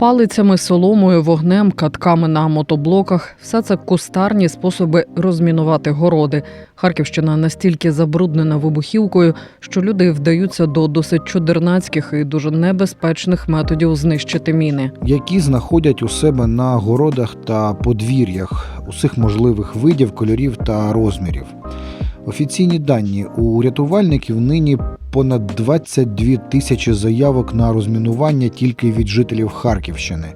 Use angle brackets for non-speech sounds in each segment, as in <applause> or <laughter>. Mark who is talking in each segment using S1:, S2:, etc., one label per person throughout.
S1: Палицями, соломою, вогнем, катками на мотоблоках все це кустарні способи розмінувати городи. Харківщина настільки забруднена вибухівкою, що люди вдаються до досить чудернацьких і дуже небезпечних методів знищити міни.
S2: які знаходять у себе на городах та подвір'ях усіх можливих видів, кольорів та розмірів. Офіційні дані у рятувальників нині понад 22 тисячі заявок на розмінування тільки від жителів Харківщини.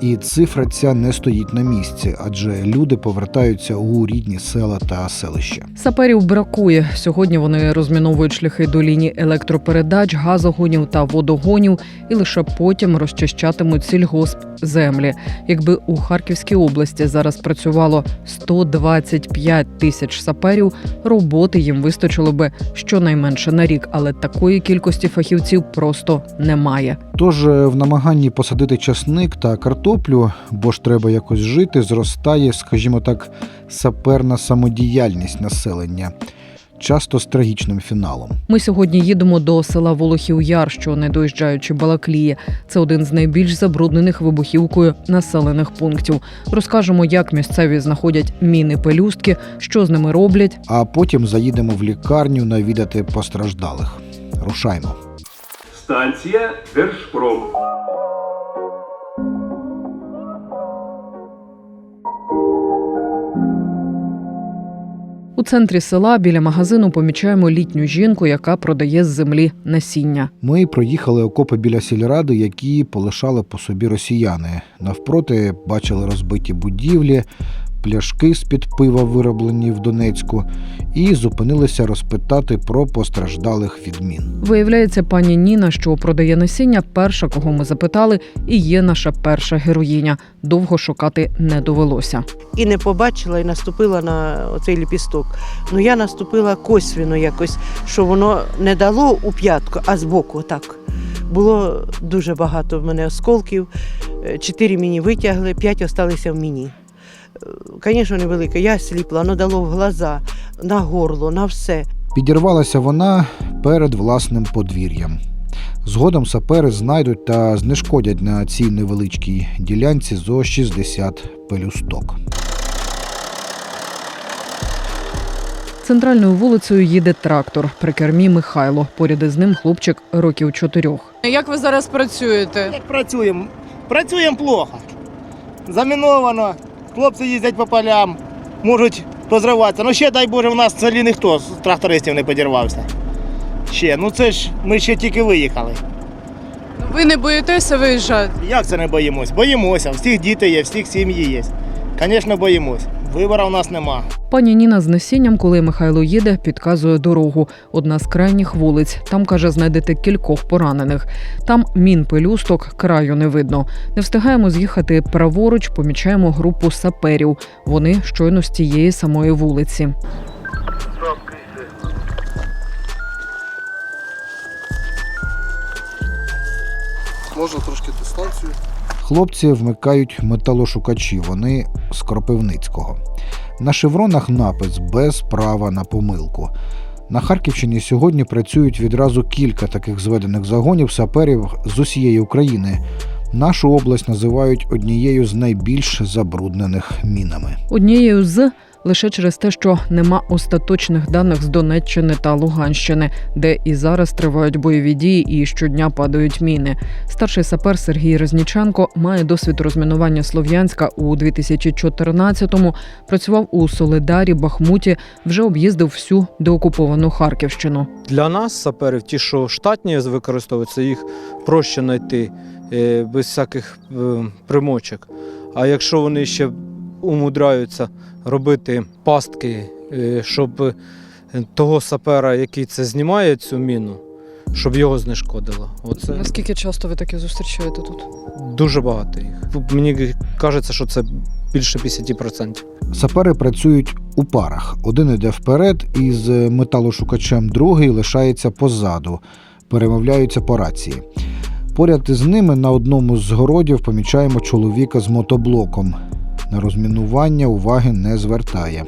S2: І цифра ця не стоїть на місці, адже люди повертаються у рідні села та селища.
S1: Саперів бракує. Сьогодні вони розміновують шляхи до ліній електропередач, газогонів та водогонів і лише потім розчищатимуть сільгосп землі. Якби у Харківській області зараз працювало 125 тисяч саперів, роботи їм вистачило би щонайменше на рік, але такої кількості фахівців просто немає.
S2: Тож е, в намаганні посадити часник та картоплю, бо ж треба якось жити, зростає, скажімо так, саперна самодіяльність населення, часто з трагічним фіналом.
S1: Ми сьогодні їдемо до села Волохів Яр, що не доїжджаючи Балаклії. Це один з найбільш забруднених вибухівкою населених пунктів. Розкажемо, як місцеві знаходять міни пелюстки, що з ними роблять.
S2: А потім заїдемо в лікарню навідати постраждалих. Рушаймо.
S3: Станція Держпром.
S1: У центрі села біля магазину помічаємо літню жінку, яка продає з землі насіння.
S2: Ми проїхали окопи біля сільради, які полишали по собі росіяни. Навпроти бачили розбиті будівлі, пляшки з-під пива, вироблені в Донецьку, і зупинилися розпитати про постраждалих від мін.
S1: Виявляється, пані Ніна, що продає насіння, перша, кого ми запитали, і є наша перша героїня. Довго шукати не довелося.
S4: і не побачила, і наступила на оцей ліпісток. Ну я наступила косвіно якось, що воно не дало у п'ятку, а збоку так. Було дуже багато в мене осколків. Е, Чотири мені витягли, п'ять осталися в мені. Звісно, невелике. Я сліпла, воно дало в глаза, на горло, на все.
S2: Підірвалася вона перед власним подвір'ям. Згодом сапери знайдуть та знешкодять на цій невеличкій ділянці зо 60 пелюсток.
S1: Центральною вулицею їде трактор. При кермі Михайло. Поряд із ним хлопчик років чотирьох. Як ви зараз працюєте?
S5: Як працюємо? Працюємо плохо. Заміновано. Хлопці їздять по полям, можуть розриватися. Ну ще, дай Боже, в нас в селі ніхто з трактористів не підірвався. Ще, ну це ж ми ще тільки виїхали.
S1: Ви не боїтеся виїжджати?
S5: Як це не боїмось? Боїмося. Всіх діти є, всіх сім'ї є. Звісно, боїмось. Вибору у нас нема.
S1: Пані Ніна з насінням, коли Михайло їде, підказує дорогу. Одна з крайніх вулиць. Там каже, знайдете кількох поранених. Там мін пелюсток, краю не видно. Не встигаємо з'їхати праворуч, помічаємо групу саперів. Вони щойно з тієї самої вулиці.
S6: Можна трошки дистанцію.
S2: Хлопці вмикають металошукачі, вони з Кропивницького. На шевронах напис без права на помилку. На Харківщині сьогодні працюють відразу кілька таких зведених загонів саперів з усієї України. Нашу область називають однією з найбільш забруднених мінами.
S1: Однією з лише через те, що нема остаточних даних з Донеччини та Луганщини, де і зараз тривають бойові дії і щодня падають міни. Старший сапер Сергій Резніченко має досвід розмінування Слов'янська у 2014-му, працював у Солидарі, Бахмуті, вже об'їздив всю деокуповану Харківщину.
S7: Для нас, саперів, ті, що штатні використовуються, їх проще знайти е, без всяких е, примочок. А якщо вони ще умудряються робити пастки, е, щоб е, того сапера, який це знімає цю міну, щоб його знешкодило. Оце
S1: Наскільки часто ви таке зустрічаєте тут?
S7: дуже багато їх. Мені кажеться, що це більше 50%.
S2: Сапери працюють у парах. Один іде вперед із металошукачем, другий лишається позаду, перемовляються по рації. Поряд із ними на одному з городів помічаємо чоловіка з мотоблоком. На розмінування уваги не звертає.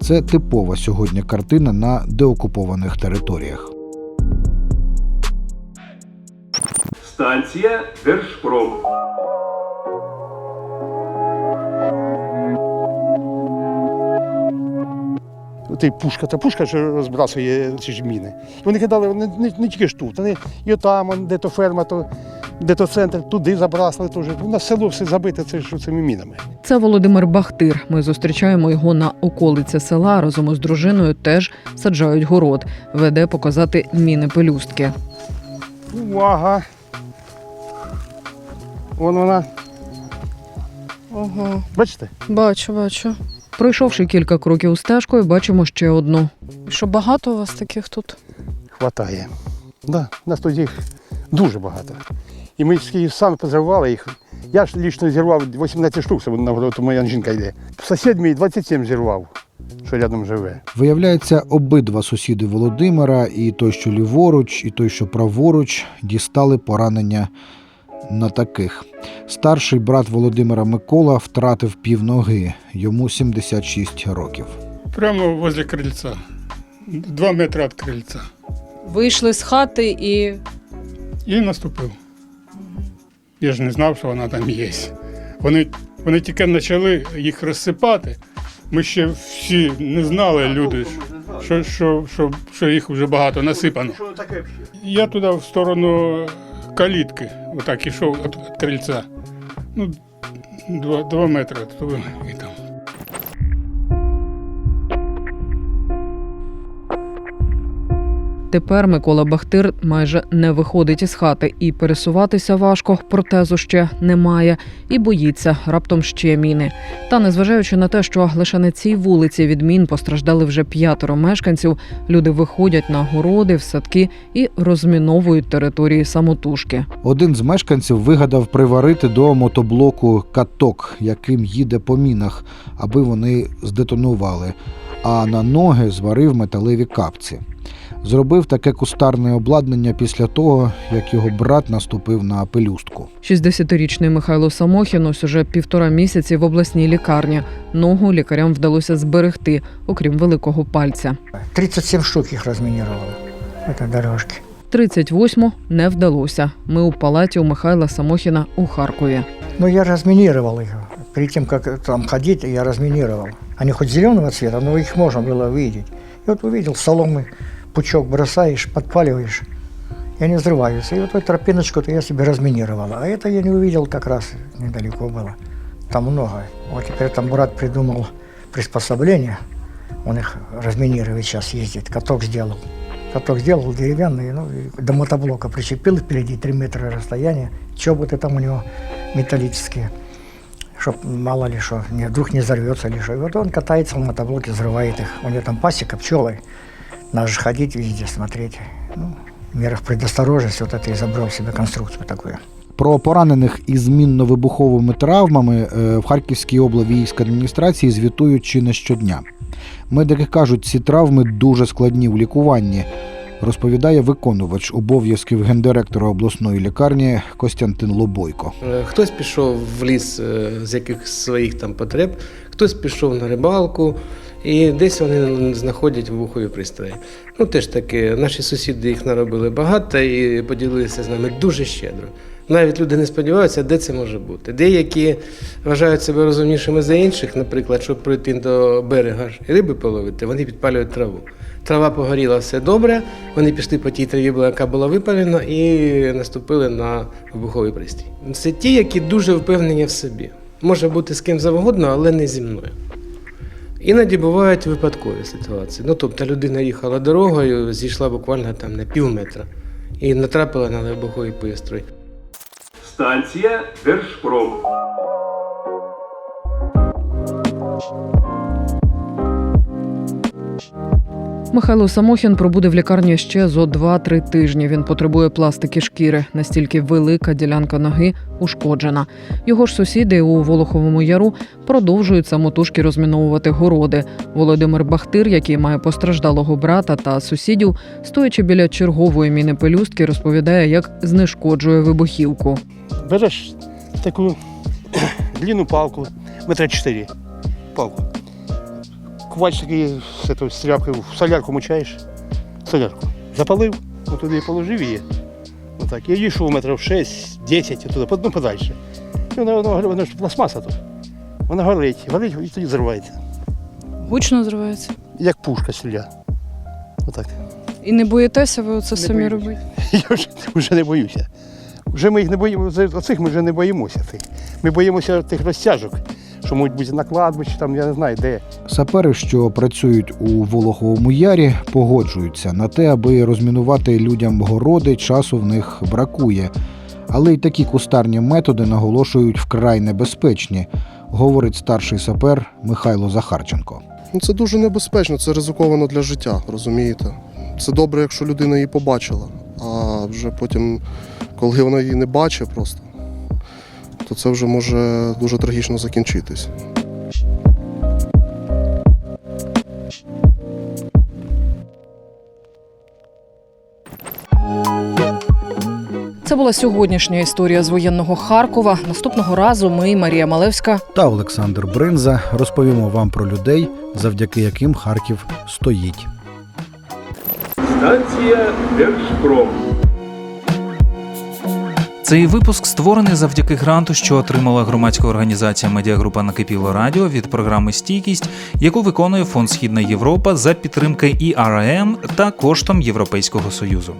S2: Це типова сьогодні картина на деокупованих територіях.
S3: Станція Держпром.
S8: Ти пушка, та пушка що розбрасує ці ж міни. Вони кидали не, не, не тільки ж тут, вони і там, де то ферма, то, де то центр, туди забрасили теж. У нас село все забите це, ж цими мінами.
S1: Це Володимир Бахтир. Ми зустрічаємо його на околиці села. Разом із дружиною теж саджають город. Веде показати міни пелюстки.
S8: Увага! Вон вона,
S9: Ого,
S8: бачите?
S9: бачу, бачу.
S1: Пройшовши кілька кроків стежкою, бачимо ще одну.
S9: Що багато у вас таких тут?
S8: Хватає. Да, нас тут їх дуже багато. І ми скільки самі позривали їх. Я ж лічно зірвав 18 штук, це на моя жінка йде. Сусід мій 27 зірвав, що рядом живе.
S2: Виявляється, обидва сусіди Володимира, і той, що ліворуч, і той, що праворуч, дістали поранення на таких. Старший брат Володимира Микола втратив півноги, йому 76 років.
S10: Прямо возле крыльца. Два метри від крыльца.
S9: Вийшли з хати і
S10: І наступив. Я ж не знав, що вона там є. Вони, вони тільки почали їх розсипати. Ми ще всі не знали, люди, що, що, що, що їх вже багато насипано. Я туди в сторону калітки, отак ішов від, крильця. Ну, два, два метри і там.
S1: Тепер Микола Бахтир майже не виходить із хати і пересуватися важко, протезу ще немає, і боїться раптом ще міни. Та незважаючи на те, що лише на цій вулиці від мін постраждали вже п'ятеро мешканців, люди виходять на городи, в садки і розміновують території самотужки.
S2: Один з мешканців вигадав приварити до мотоблоку каток, яким їде по мінах, аби вони здетонували, а на ноги зварив металеві капці. Зробив таке кустарне обладнання після того, як його брат наступив на пелюстку.
S1: 60-річний Михайло Самохін ось уже півтора місяці в обласній лікарні. Ногу лікарям вдалося зберегти, окрім великого пальця.
S11: 37 штук их разминировало, это дорожки.
S1: 38-му не вдалося. Ми у палаті у Михайла Самохіна у Харкові.
S11: Но я разминировал их. Перед тем, как там ходить, я разминировал. Они хоть зеленого цвета, но их можно было увидеть. И вот увидел соломы, Пучок бросаешь, подпаливаешь, и они взрываются. И вот эту тропиночку-то я себе разминировал. А это я не увидел как раз недалеко было. Там много. Вот теперь там брат придумал приспособление. Он их разминирует сейчас ездит, каток сделал. Каток сделал деревянный, ну, до мотоблока причепил впереди 3 метра расстояния. Чоботы там у него металлические, чтоб мало ли что, не, вдруг не взорвется или что. И вот он катается в мотоблоке, взрывает их. У него там пасека, пчелы. Надо же ходить везде, смотреть. Ну, в мерах предосторожности вот это изобрел себе конструкцию такую.
S2: Про поранених із мінно-вибуховими травмами е, в Харківській облвійській адміністрації звітують чи не щодня. Медики кажуть, ці травми дуже складні в лікуванні, розповідає виконувач обов'язків гендиректора обласної лікарні Костянтин Лобойко.
S12: Е, Хтось пішов в ліс е, з якихось своїх там потреб, хтось пішов на рибалку, і десь вони знаходять вибухові пристрої. Ну теж таки, наші сусіди їх наробили багато і поділилися з нами дуже щедро. Навіть люди не сподіваються, де це може бути. Деякі вважають себе розумнішими за інших, наприклад, щоб прийти до берега риби половити, вони підпалюють траву. Трава погоріла все добре, вони пішли по тій траві, яка була випалена, і наступили на вибуховий пристрій. Це ті, які дуже впевнені в собі. Може бути з ким завгодно, але не зі мною. Іноді бувають випадкові ситуації. Ну, тобто людина їхала дорогою, зійшла буквально там на пів метра і натрапила на вибуховий пристрій.
S3: Станція Держпром.
S1: Михайло Самохін пробуде в лікарні ще зо 2-3 тижні. Він потребує пластики шкіри, настільки велика ділянка ноги ушкоджена. Його ж сусіди у Волоховому яру продовжують самотужки розміновувати городи. Володимир Бахтир, який має постраждалого брата та сусідів, стоячи біля чергової міни пелюстки, розповідає, як знешкоджує вибухівку.
S8: Береш таку <clears throat> длинну палку, метра 4 палку. Квач такий з з в солярку мучаєш. Солярку. Запалив, ну туди положив її. Отак. Я йшов метрів 6-10 туди, ну подальше. І вона, вона, вона ж пластмаса тут. Вона горить, горить і тоді зривається.
S9: гучно зривається.
S8: Як пушка стріляє. Отак.
S9: І не боїтеся ви оце
S8: Не
S9: самі
S8: боюсь.
S9: робити? <laughs>
S8: Я вже, вже не боюся. Вже ми їх не боїмося, оцих ми вже не боїмося. Тих. Ми боїмося тих розтяжок, що можуть бути на кладбищі, там я не знаю де.
S2: Сапери, що працюють у Волоховому ярі, погоджуються на те, аби розмінувати людям городи, часу в них бракує. Але й такі кустарні методи наголошують вкрай небезпечні, говорить старший сапер Михайло Захарченко.
S6: Ну, це дуже небезпечно, це ризиковано для життя, розумієте? Це добре, якщо людина її побачила, а вже потім, коли вона її не бачить просто, то це вже може дуже трагічно закінчитись.
S9: Це була сьогоднішня історія з воєнного Харкова. Наступного разу ми, Марія Малевська,
S2: Та Олександр Бринза розповімо вам про людей, завдяки яким Харків стоїть.
S3: Станція Держпром.
S13: Цей випуск створений завдяки гранту, що отримала громадська організація Медіагрупа Накипіло Радіо від програми Стійкість, яку виконує Фонд Східна Європа за підтримки ІРМ та коштом Європейського Союзу.